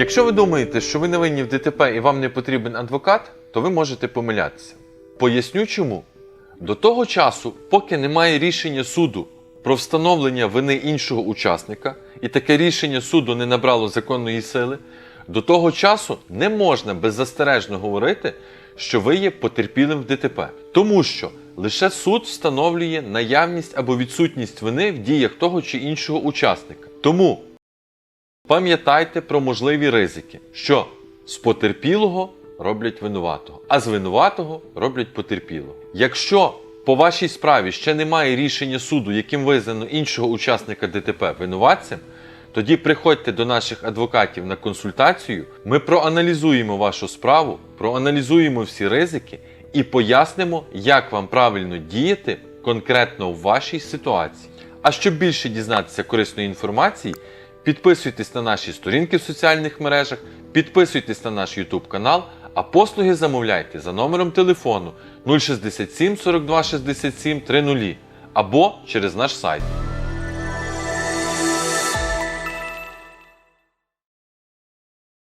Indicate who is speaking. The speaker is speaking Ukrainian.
Speaker 1: Якщо ви думаєте, що ви не винні в ДТП і вам не потрібен адвокат, то ви можете помилятися. Поясню чому. До того часу, поки немає рішення суду про встановлення вини іншого учасника, і таке рішення суду не набрало законної сили, до того часу не можна беззастережно говорити, що ви є потерпілим в ДТП. Тому що лише суд встановлює наявність або відсутність вини в діях того чи іншого учасника. Тому Пам'ятайте про можливі ризики, що з потерпілого роблять винуватого, а з винуватого роблять потерпілого. Якщо по вашій справі ще немає рішення суду, яким визнано іншого учасника ДТП винуватцем, тоді приходьте до наших адвокатів на консультацію. Ми проаналізуємо вашу справу, проаналізуємо всі ризики і пояснимо, як вам правильно діяти конкретно в вашій ситуації. А щоб більше дізнатися корисної інформації, підписуйтесь на наші сторінки в соціальних мережах, підписуйтесь на наш YouTube канал, а послуги замовляйте за номером телефону 067 42 67 30 або через наш сайт.